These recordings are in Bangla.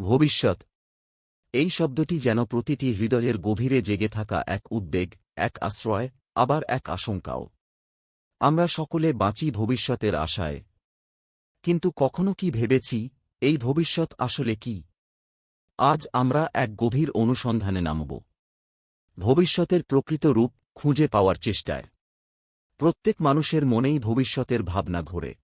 ভবিষ্যৎ। এই শব্দটি যেন প্রতিটি হৃদয়ের গভীরে জেগে থাকা এক উদ্বেগ, এক আশ্রয়, আবার এক আশঙ্কাও। আমরা সকলে বাঁচি ভবিষ্যতের আশায়। কিন্তু কখনো কি ভেবেছি, এই ভবিষ্যৎ আসলে কি? আজ আমরা এক গভীর অনুসন্ধানে নামব। ভবিষ্যতের প্রকৃত রূপ খুঁজে পাওয়ার চেষ্টায়। প্রত্যেক মানুষের মনেই ভবিষ্যতের ভাবনা ঘোরে।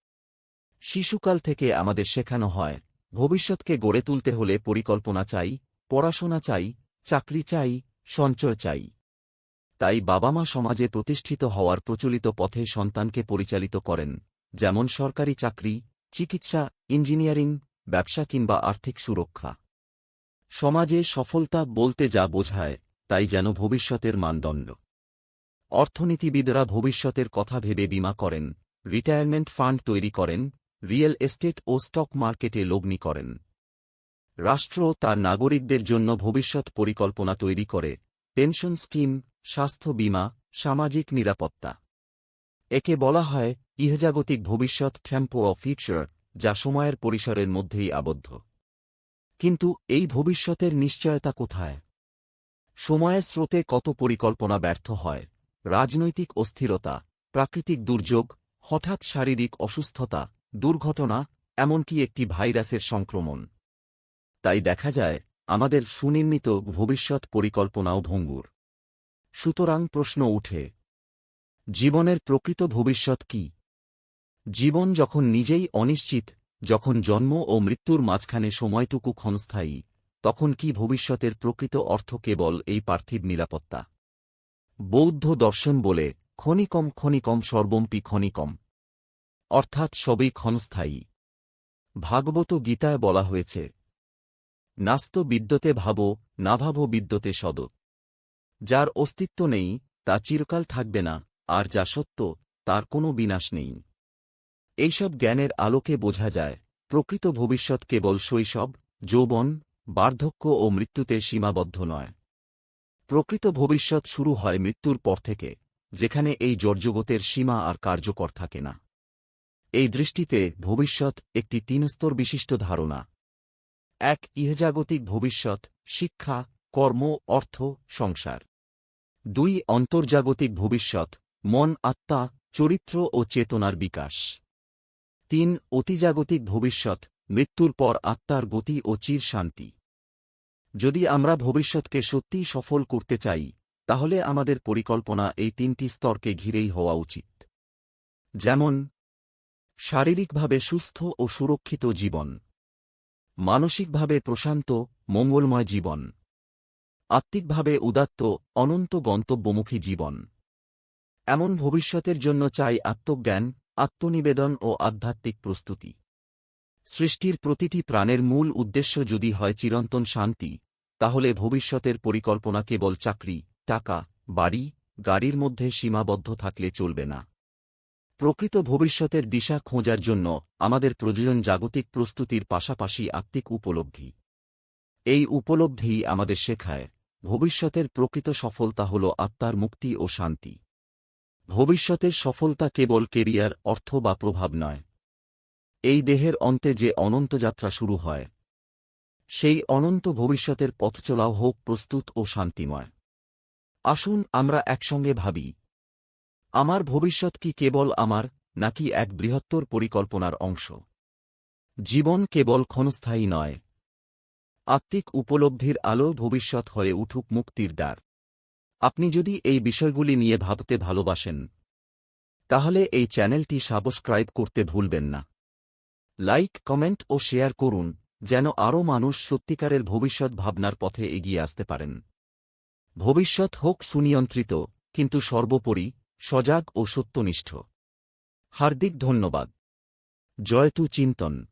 শিশুকাল থেকে আমাদের শেখানো হয় ভবিষ্যৎকে গড়ে তুলতে হলে পরিকল্পনা চাই, পড়াশোনা চাই, চাকরি চাই, সঞ্চয় চাই। তাই বাবা মা সমাজে প্রতিষ্ঠিত হওয়ার প্রচলিত পথে সন্তানকে পরিচালিত করেন, যেমন সরকারি চাকরি, চিকিৎসা, ইঞ্জিনিয়ারিং, ব্যবসা কিংবা আর্থিক সুরক্ষা। সমাজে সফলতা বলতে যা বোঝায়, তাই যেন ভবিষ্যতের মানদণ্ড। অর্থনীতিবিদরা ভবিষ্যতের কথা ভেবে বিমা করেন, রিটায়ারমেন্ট ফান্ড তৈরি করেন রিয়েল এস্টেট ও স্টক মার্কেটে লগ্নি করেন। রাষ্ট্র তার নাগরিকদের জন্য ভবিষ্যৎ পরিকল্পনা তৈরি করে, পেনশন স্কিম, স্বাস্থ্য বীমা, সামাজিক নিরাপত্তা। একে বলা হয় ইহজাগতিক ভবিষ্যৎ ঠ্যাম্পো অফ ফিউচার, যা সময়ের পরিসরের মধ্যেই আবদ্ধ। কিন্তু এই ভবিষ্যতের নিশ্চয়তা কোথায়? সময়ের স্রোতে কত পরিকল্পনা ব্যর্থ হয়? রাজনৈতিক অস্থিরতা, প্রাকৃতিক দুর্যোগ, হঠাৎ শারীরিক অসুস্থতা দুর্ঘটনা, এমনকি একটি ভাইরাসের সংক্রমণ। তাই দেখা যায়, আমাদের সুনির্মিত ভবিষ্যৎ পরিকল্পনাও ভঙ্গুর। সুতরাং প্রশ্ন উঠে, জীবনের প্রকৃত ভবিষ্যৎ কি? জীবন যখন নিজেই অনিশ্চিত, যখন জন্ম ও মৃত্যুর মাঝখানে সময়টুকু ক্ষণস্থায়ী, তখন কি ভবিষ্যতের প্রকৃত অর্থ কেবল এই পার্থিব নিরাপত্তা? বৌদ্ধ দর্শন বলে, ক্ষণিকম ক্ষণিকম সর্বম্পি ক্ষণিকম। অর্থাৎ সবই ক্ষণস্থায়ী। ভাগবত গীতায় বলা হয়েছে, নাস্ত বিদ্যতে ভাবো, না ভাবো বিদ্যতে সদ। যার অস্তিত্ব নেই, তা চিরকাল থাকবে না, আর যা সত্য, তার কোনো বিনাশ নেই। এইসব জ্ঞানের আলোকে বোঝা যায়, প্রকৃত ভবিষ্যৎ কেবল শৈশব, যৌবন, বার্ধক্য ও মৃত্যুতে সীমাবদ্ধ নয়। প্রকৃত ভবিষ্যৎ শুরু হয় মৃত্যুর পর থেকে, যেখানে এই জর্জগতের সীমা আর কার্যকর থাকে না। এই দৃষ্টিতে ভবিষ্যৎ একটি তিনস্তর বিশিষ্ট ধারণা। এক, ইহজাগতিক ভবিষ্যৎ, শিক্ষা, কর্ম, অর্থ, সংসার। দুই, অন্তর্জাগতিক ভবিষ্যৎ, মন, আত্মা, চরিত্র ও চেতনার বিকাশ। তিন, অতিজাগতিক ভবিষ্যৎ, মৃত্যুর পর আত্মার গতি ও চির শান্তি। যদি আমরা ভবিষ্যৎকে সত্যিই সফল করতে চাই, তাহলে আমাদের পরিকল্পনা এই তিনটি স্তরকে ঘিরেই হওয়া উচিত। যেমন শারীরিকভাবে সুস্থ ও সুরক্ষিত জীবন। মানসিকভাবে প্রশান্ত, মঙ্গলময় জীবন। আত্মিকভাবে উদাত্ত, অনন্ত গন্তব্যমুখী জীবন। এমন ভবিষ্যতের জন্য চাই আত্মজ্ঞান, আত্মনিবেদন ও আধ্যাত্মিক প্রস্তুতি। সৃষ্টির প্রতিটি প্রাণের মূল উদ্দেশ্য যদি হয় চিরন্তন শান্তি, তাহলে ভবিষ্যতের পরিকল্পনা কেবল চাকরি, টাকা, বাড়ি, গাড়ির মধ্যে সীমাবদ্ধ থাকলে চলবে না। প্রকৃত ভবিষ্যতের দিশা খোঁজার জন্য আমাদের প্রয়োজন জাগতিক প্রস্তুতির পাশাপাশি আত্মিক উপলব্ধি। এই উপলব্ধি আমাদের শেখায়, ভবিষ্যতের প্রকৃত সফলতা হল আত্মার মুক্তি ও শান্তি। ভবিষ্যতের সফলতা কেবল কেরিয়ার, অর্থ বা প্রভাব নয়। এই দেহের অন্তে যে অনন্ত যাত্রা শুরু হয়, সেই অনন্ত ভবিষ্যতের পথচলাও হোক প্রস্তুত ও শান্তিময়। আসুন আমরা একসঙ্গে ভাবি আমার ভবিষ্যৎ কি কেবল আমার, নাকি এক বৃহত্তর পরিকল্পনার অংশ? জীবন কেবল ক্ষণস্থায়ী নয়। আত্মিক উপলব্ধির আলো ভবিষ্যৎ হয়ে উঠুক মুক্তির দ্বার। আপনি যদি এই বিষয়গুলি নিয়ে ভাবতে ভালোবাসেন, তাহলে এই চ্যানেলটি সাবস্ক্রাইব করতে ভুলবেন না। লাইক, কমেন্ট ও শেয়ার করুন, যেন আরও মানুষ সত্যিকারের ভবিষ্যৎ ভাবনার পথে এগিয়ে আসতে পারেন। ভবিষ্যৎ হোক সুনিয়ন্ত্রিত, কিন্তু সর্বোপরি সজাগ ও সত্যনিষ্ঠ। হার্দিক ধন্যবাদ। জয়তু চিন্তন।